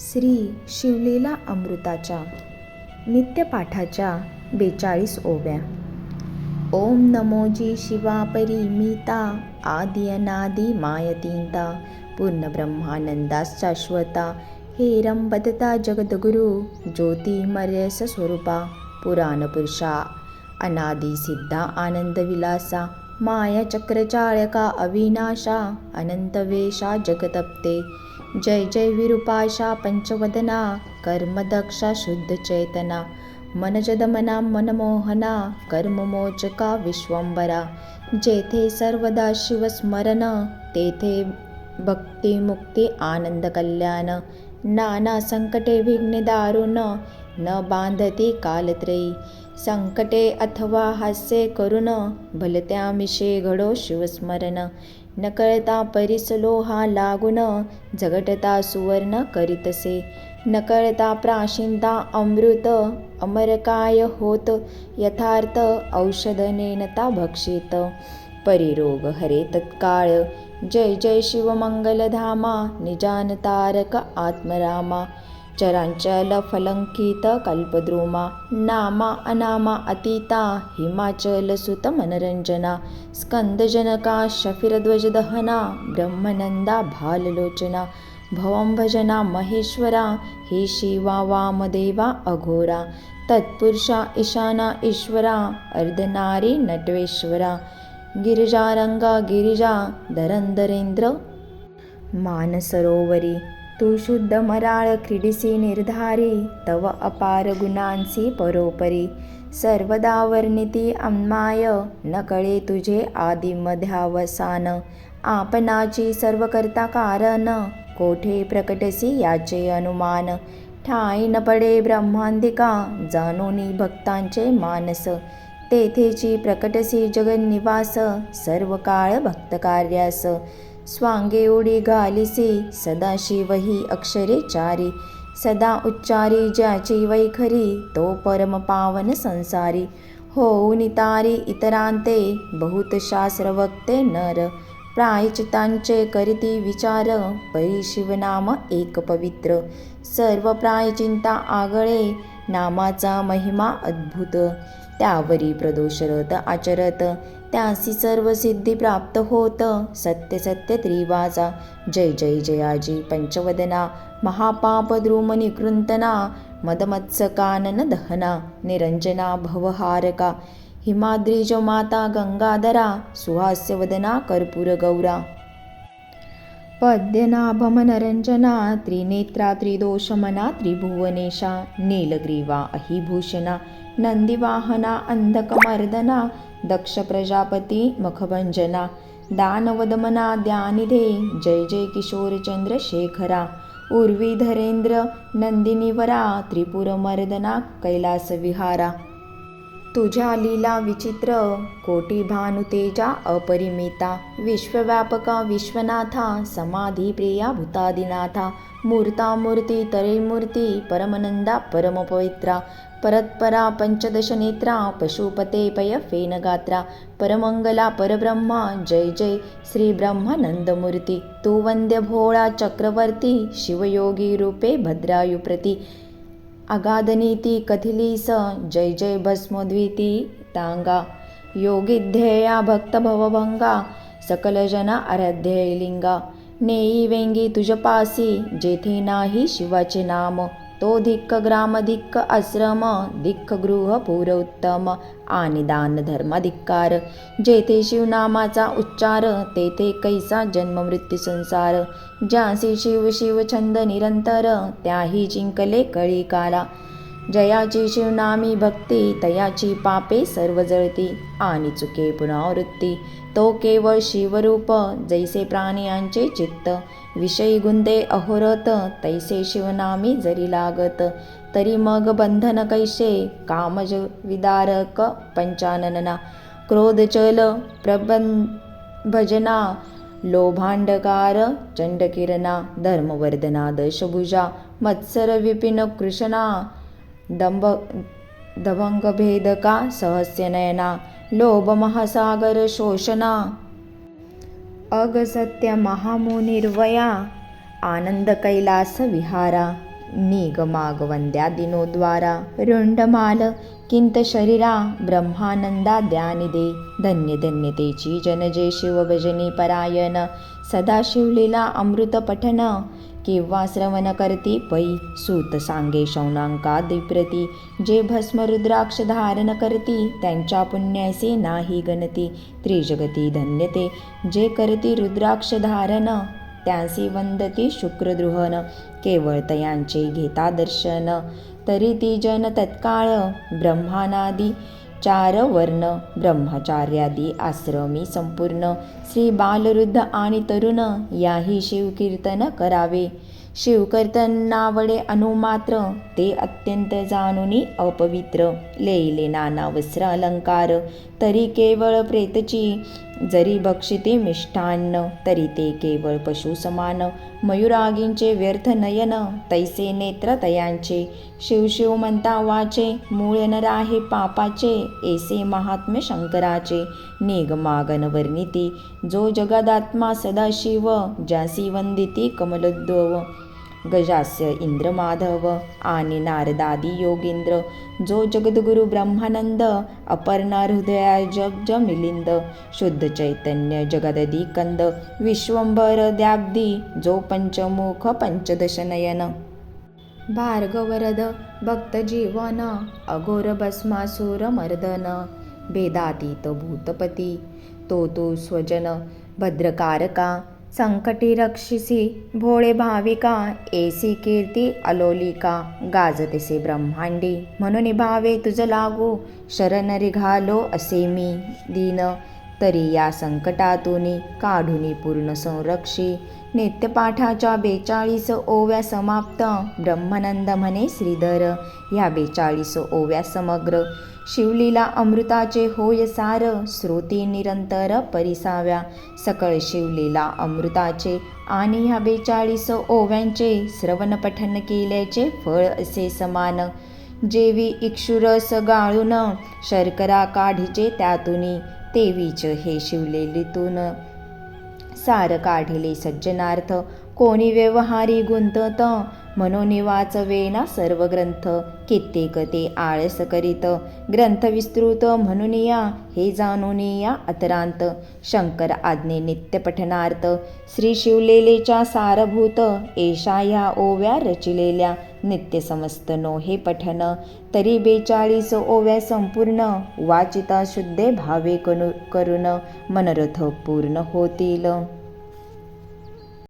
श्री शिवलीला अमृताच्या नित्यपाठाच्या बेचाळीस ओव्या. ओम नमोजी शिवा परिमिता आदि अनादि मायतींता पूर्णब्रह्मानंदास शाश्वता हे रंबदता जगद्गुरु ज्योतिमर्यस स्वरूपा पुराणपुरुषा अनादि सिद्धा आनंदविलासा माया चक्रचाळका अविनाशा अनंतवेशा जगतप्ते जय जय विरूपाशा पंचवदना कर्मदक्षा शुद्ध चेतना मनजदमना मनमोहना कर्ममोचका विश्वंबरा जेथे सर्वदा शिवस्मरण तेथे भक्ती मुक्ती आनंद कल्याण नाना संकटे विघ्ने दारुण न बांधती कालत्रयी संकटे अथवा हास्य करुण भलत्यामिषे घडो शिवस्मरण नकळता कळता परिसलोहा लागून झगटता सुवर्ण करीतसे. नकळता कळता प्राशिंता अमृत अमरकाय होत? यथार्थ औषध नेनता भक्षित. परिरोग हरे तत्काळ जय जय शिवमंगलधामा निजान तारक आत्मरामा. चरांचल फलंकित कल्पद्रुमा नामा अनामा अतीता हिमाचल सुत मनरंजना स्कंदजनका शफिरध्वजदहना ब्रह्मनंदा भाललोचना भवं भजना महेश्वरा हे शिवा वामदेवा अघोरा तत्पुरुषा ईशाना ईश्वरा अर्धनारी नटवेश्वरा गिरिजारंगा गिरिजा धरंधरेंद्र मानसरोवरी तू शुद्ध मराळ क्रीडिसी निर्धारी तव अपार गुणांसी परोपरी. सर्वदा वर्णिती अन्माय न कळे तुझे आदिमध्यावसान आपणाची सर्व करता कारण कोठे प्रकटसी याचे अनुमान. ठाई न पडे ब्रह्मांदिका जाणोनी भक्तांचे मानस. तेथेची प्रकटसी जगन्निवास सर्व काळ भक्तकार्यास. स्वांगे उडी घालिसी सदाशिव ही अक्षरे चारी. सदा उच्चारी ज्याची वैखरी तो परम पावन संसारी. होऊन तारी इतरांते बहुत शास्त्र वक्ते नर. प्रायचितांचे करीती विचार परी शिवनाम एक पवित्र. सर्व प्रायचिंता आगळे नामाचा महिमा अद्भुत. त्यावरी प्रदोषरत आचरत त्यासी सर्व सिद्धी प्राप्त होत. सत्य सत्य त्रिवाजा. जय जय जयाजी पंचवदना. महापाप निकृंतना. मदमत्सकानन दहना. निरंजना भवहारका. हिमाद्रीज माता गंगाधरा. सुहास्यवदना कर्पूर पद्यनाभमनरञ्जना त्रिनेत्रा त्रिदोषमना त्रिभुवनेशा नीलग्रीवा अहिभूषणा नन्दिवाहना अंधकमर्दना दक्ष मखभञ्जना दानवदमना द्यानिधे जय जय किशोरचन्द्रशेखरा उर्वीधरेन्द्र नन्दिनिवरा नंदिनीवरा त्रिपुरमर्दना कैलासविहारा तुझ्या लीला विचित्र कोटी भानुतेजा अपरिमिता विश्वव्यापका विश्वनाथा समाधी प्रिया भूतादिनाथा मूर्ता मूर्ती तरेमूर्ती परमनंदा परमपवित्रा परत्परा पंचदश नेत्रा पशुपते पय फेनगात्रा परमंगला परब्रह्मा जय जय श्री ब्रह्मानंदमूर्ती तू वंद्य भोळा चक्रवर्ती शिवयोगी रूपे भद्रायुप्रती अगादनीति कथिली स जय जय भस्मोद्विती तांगा योगिध्येया भक्त भवभंगा सकल जना नेई वेंगी तुझपासी जेथे नाही शिवाचे नाम। तो धिक्क ग्राम धिक्क आश्रम धिक्क गृह आणि दान धर्म धिक्कार. जेथे शिवनामाचा उच्चार तेथे कैसा जन्म मृत्यू संसार. ज्यासी शिव शिव छंद निरंतर त्याही जिंकले कळी काला जयाची शिवनामी भक्ती तयाची पापे सर्व जळती आणि चुके पुनरावृत्ती. तो केवळ शिवरूप जैसे प्राणियांचे चित्त. विषयी गुंदे अहोरत तैसे शिवनामी जरी लागत तरी मग बंधन कैसे? कामज विदारक पंचानना क्रोधचल प्रबं भजना लोभांडकार चंडकिरणा. धर्मवर्धना दशभुजा. मत्सर विपिन कृष्णा. दंभ दभंगभेदका सहस्यनयना. लोभमहासागर शोषणा। अगसत्य महामुनिर्वया आनंद कैलास विहारा निगमागवंद्यादिनोद्वारा रुंडमाल किंत शरीरा ब्रह्मानंदाद्यानिदे धन्य धन्यतेची जनजे शिवभजनी परायण सदा शिवलीला अमृत पठन किंवा श्रवण करती पै सूत सांगे शौनांका दिप्रती. जे भस्मरुद्राक्ष धारण करती त्यांच्या पुण्याचे नाही गणती. त्रिजगती धन्यते जे करती रुद्राक्ष धारण. त्यांसी वंदती शुक्रद्रुहन केवळ तयांचे घेता दर्शन. तरी ती जन तत्काळ ब्रह्मानादी चार वर्ण ब्रह्मचार्यादी आश्रमी संपूर्ण श्री बालवृद्ध आणि तरुण याही शिवकीर्तन करावे. शिवकीर्तन नावडे अनुमात्र ते अत्यंत जाणुनी अपवित्र लेले नाना वस्त्र अलंकार तरी केवळ प्रेतची जरी बक्षिते मिष्टान्न तरी ते केवळ पशु समान मयुरागींचे व्यर्थ नयन तैसे नेत्र तयांचे शिवशिव म्हणता वाचे मूळ न राहे पापाचे ऐसे महात्म्य शंकराचे निगमागन वर्णिती. जो जगदात्मा सदाशिव ज्यासी वंदिती कमलोद्भव. गजास्य इंद्र माधव आणि नारदादी योगेंद्र. जो जगद्गुरु ब्रह्मानंद अपर्णा हृदया जग ज मिलिंद शुद्ध चैतन्य जगददी कंद विश्वंभर द्याब्दी जो पंचमुख पंचदश नयन भार्गवरद भक्त जीवन अगोर भस्मासुर मर्दन भेदातीत भूतपती तो तो स्वजन भद्रकारका संकटी रक्षिसी भोळे भाविका एसी कीर्ती अलोलिका गाजतेसे ब्रह्मांडी म्हणून भावे तुझ लागू शरण रिघालो असे मी दीन तरी या संकटातून काढूनी पूर्ण संरक्षी. नित्यपाठाच्या बेचाळीस ओव्या समाप्त. ब्रह्मानंद म्हणे श्रीधर ह्या बेचाळीस ओव्या समग्र. शिवलीला अमृताचे होय सार. श्रोती निरंतर परिसाव्या. सकळ शिवलीला अमृताचे आणि ह्या बेचाळीस ओव्यांचे श्रवण पठन केल्याचे फळ असे समान. जेवी इक्षुरस गाळून शर्करा काढीचे त्यातून तेवीच हे शिवलेलीतून सार काढिले सज्जनार्थ कोणी व्यवहारी गुंतत? म्हणून वाचवेना सर्व ग्रंथ कित्येक ते आळस करीत. ग्रंथ विस्तृत म्हणून या हे जाणून या अतरांत. शंकर आज्ञे नित्य पठनार्थ. श्री शिवलेलेच्या सारभूत एषा ह्या ओव्या रचिलेल्या. नित्य समस्त नो हे पठन तरी बेचाळीस ओव्या संपूर्ण. वाचिता शुद्धे भावे कनु करून मनरथ पूर्ण होतील.